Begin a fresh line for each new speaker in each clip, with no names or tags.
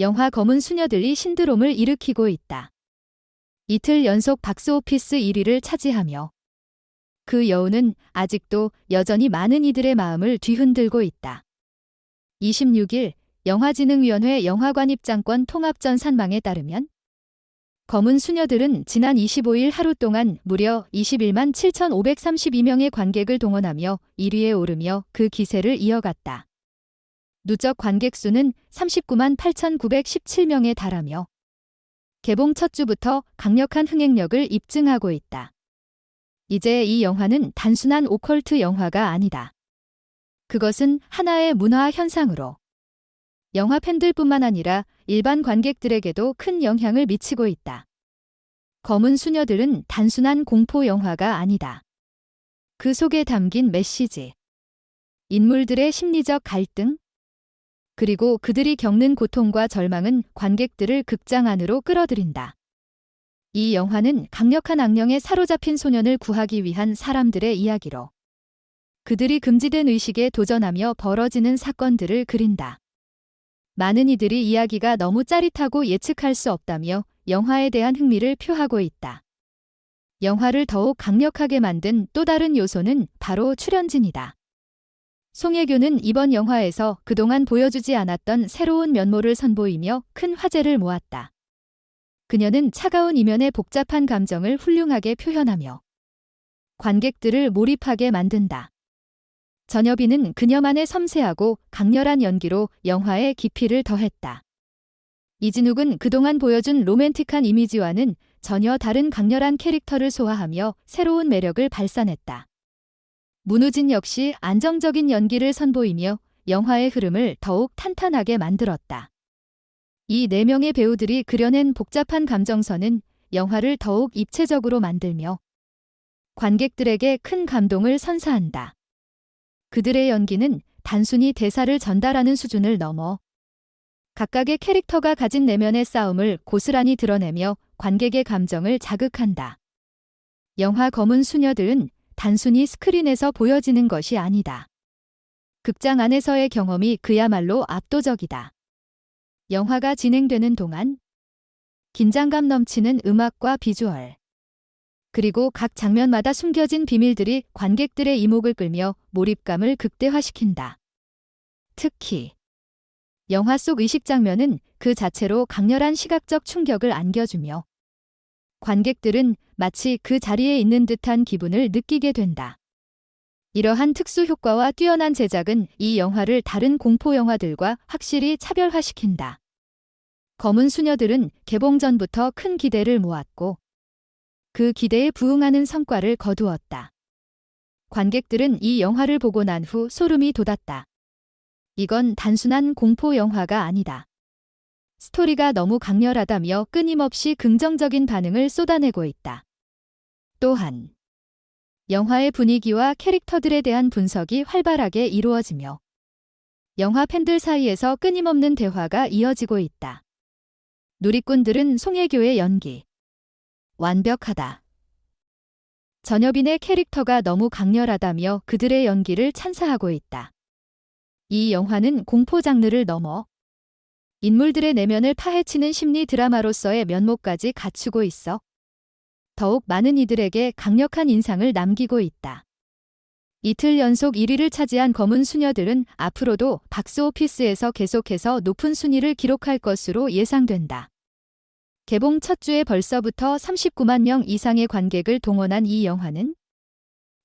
영화 검은 수녀들이 신드롬을 일으키고 있다. 이틀 연속 박스오피스 1위를 차지하며 그 여운은 아직도 여전히 많은 이들의 마음을 뒤흔들고 있다. 26일 영화진흥위원회 영화관 입장권 통합전 산망에 따르면 검은 수녀들은 지난 25일 하루 동안 무려 21만 7,532명의 관객을 동원하며 1위에 오르며 그 기세를 이어갔다. 누적 관객 수는 39만 8,917명에 달하며 개봉 첫 주부터 강력한 흥행력을 입증하고 있다. 이제 이 영화는 단순한 오컬트 영화가 아니다. 그것은 하나의 문화 현상으로 영화 팬들뿐만 아니라 일반 관객들에게도 큰 영향을 미치고 있다. 검은 수녀들은 단순한 공포 영화가 아니다. 그 속에 담긴 메시지, 인물들의 심리적 갈등, 그리고 그들이 겪는 고통과 절망은 관객들을 극장 안으로 끌어들인다. 이 영화는 강력한 악령에 사로잡힌 소년을 구하기 위한 사람들의 이야기로 그들이 금지된 의식에 도전하며 벌어지는 사건들을 그린다. 많은 이들이 이야기가 너무 짜릿하고 예측할 수 없다며 영화에 대한 흥미를 표하고 있다. 영화를 더욱 강력하게 만든 또 다른 요소는 바로 출연진이다. 송혜교는 이번 영화에서 그동안 보여주지 않았던 새로운 면모를 선보이며 큰 화제를 모았다. 그녀는 차가운 이면의 복잡한 감정을 훌륭하게 표현하며 관객들을 몰입하게 만든다. 전여비는 그녀만의 섬세하고 강렬한 연기로 영화의 깊이를 더했다. 이진욱은 그동안 보여준 로맨틱한 이미지와는 전혀 다른 강렬한 캐릭터를 소화하며 새로운 매력을 발산했다. 문우진 역시 안정적인 연기를 선보이며 영화의 흐름을 더욱 탄탄하게 만들었다. 이 네 명의 배우들이 그려낸 복잡한 감정선은 영화를 더욱 입체적으로 만들며 관객들에게 큰 감동을 선사한다. 그들의 연기는 단순히 대사를 전달하는 수준을 넘어 각각의 캐릭터가 가진 내면의 싸움을 고스란히 드러내며 관객의 감정을 자극한다. 영화 검은 수녀들은 단순히 스크린에서 보여지는 것이 아니다. 극장 안에서의 경험이 그야말로 압도적이다. 영화가 진행되는 동안 긴장감 넘치는 음악과 비주얼, 그리고 각 장면마다 숨겨진 비밀들이 관객들의 이목을 끌며 몰입감을 극대화시킨다. 특히 영화 속 의식 장면은 그 자체로 강렬한 시각적 충격을 안겨주며 관객들은 마치 그 자리에 있는 듯한 기분을 느끼게 된다. 이러한 특수 효과와 뛰어난 제작은 이 영화를 다른 공포 영화들과 확실히 차별화시킨다. 검은 수녀들은 개봉 전부터 큰 기대를 모았고 그 기대에 부응하는 성과를 거두었다. 관객들은 이 영화를 보고 난 후 소름이 돋았다. 이건 단순한 공포 영화가 아니다. 스토리가 너무 강렬하다며 끊임없이 긍정적인 반응을 쏟아내고 있다. 또한 영화의 분위기와 캐릭터들에 대한 분석이 활발하게 이루어지며 영화 팬들 사이에서 끊임없는 대화가 이어지고 있다. 누리꾼들은 송혜교의 연기 완벽하다. 전여빈의 캐릭터가 너무 강렬하다며 그들의 연기를 찬사하고 있다. 이 영화는 공포 장르를 넘어 인물들의 내면을 파헤치는 심리 드라마로서의 면모까지 갖추고 있어 더욱 많은 이들에게 강력한 인상을 남기고 있다. 이틀 연속 1위를 차지한 검은 수녀들은 앞으로도 박스오피스에서 계속해서 높은 순위를 기록할 것으로 예상된다. 개봉 첫 주에 벌써부터 39만 명 이상의 관객을 동원한 이 영화는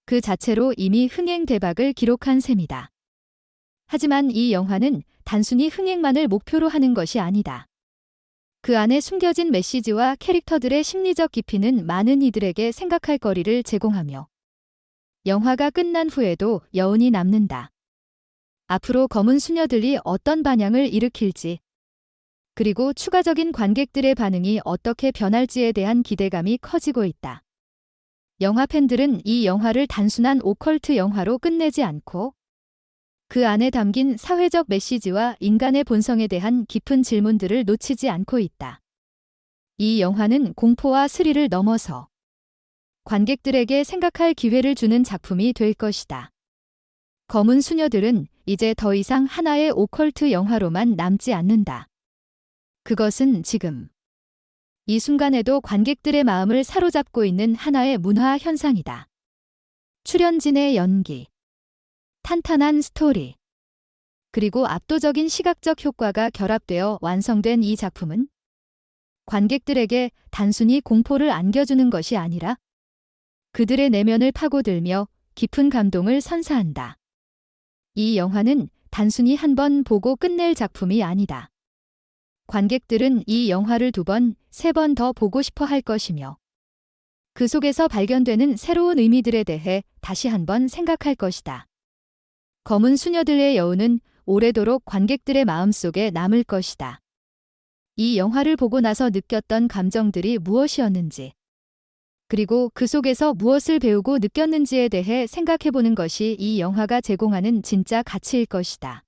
그 자체로 이미 흥행 대박을 기록한 셈이다. 하지만 이 영화는 단순히 흥행만을 목표로 하는 것이 아니다. 그 안에 숨겨진 메시지와 캐릭터들의 심리적 깊이는 많은 이들에게 생각할 거리를 제공하며 영화가 끝난 후에도 여운이 남는다. 앞으로 검은 수녀들이 어떤 반향을 일으킬지, 그리고 추가적인 관객들의 반응이 어떻게 변할지에 대한 기대감이 커지고 있다. 영화 팬들은 이 영화를 단순한 오컬트 영화로 끝내지 않고 그 안에 담긴 사회적 메시지와 인간의 본성에 대한 깊은 질문들을 놓치지 않고 있다. 이 영화는 공포와 스릴을 넘어서 관객들에게 생각할 기회를 주는 작품이 될 것이다. 검은 수녀들은 이제 더 이상 하나의 오컬트 영화로만 남지 않는다. 그것은 지금 이 순간에도 관객들의 마음을 사로잡고 있는 하나의 문화 현상이다. 출연진의 연기, 탄탄한 스토리, 그리고 압도적인 시각적 효과가 결합되어 완성된 이 작품은 관객들에게 단순히 공포를 안겨주는 것이 아니라 그들의 내면을 파고들며 깊은 감동을 선사한다. 이 영화는 단순히 한 번 보고 끝낼 작품이 아니다. 관객들은 이 영화를 두 번, 세 번 더 보고 싶어 할 것이며 그 속에서 발견되는 새로운 의미들에 대해 다시 한 번 생각할 것이다. 검은 수녀들의 여우는 오래도록 관객들의 마음속에 남을 것이다. 이 영화를 보고 나서 느꼈던 감정들이 무엇이었는지, 그리고 그 속에서 무엇을 배우고 느꼈는지에 대해 생각해보는 것이 이 영화가 제공하는 진짜 가치일 것이다.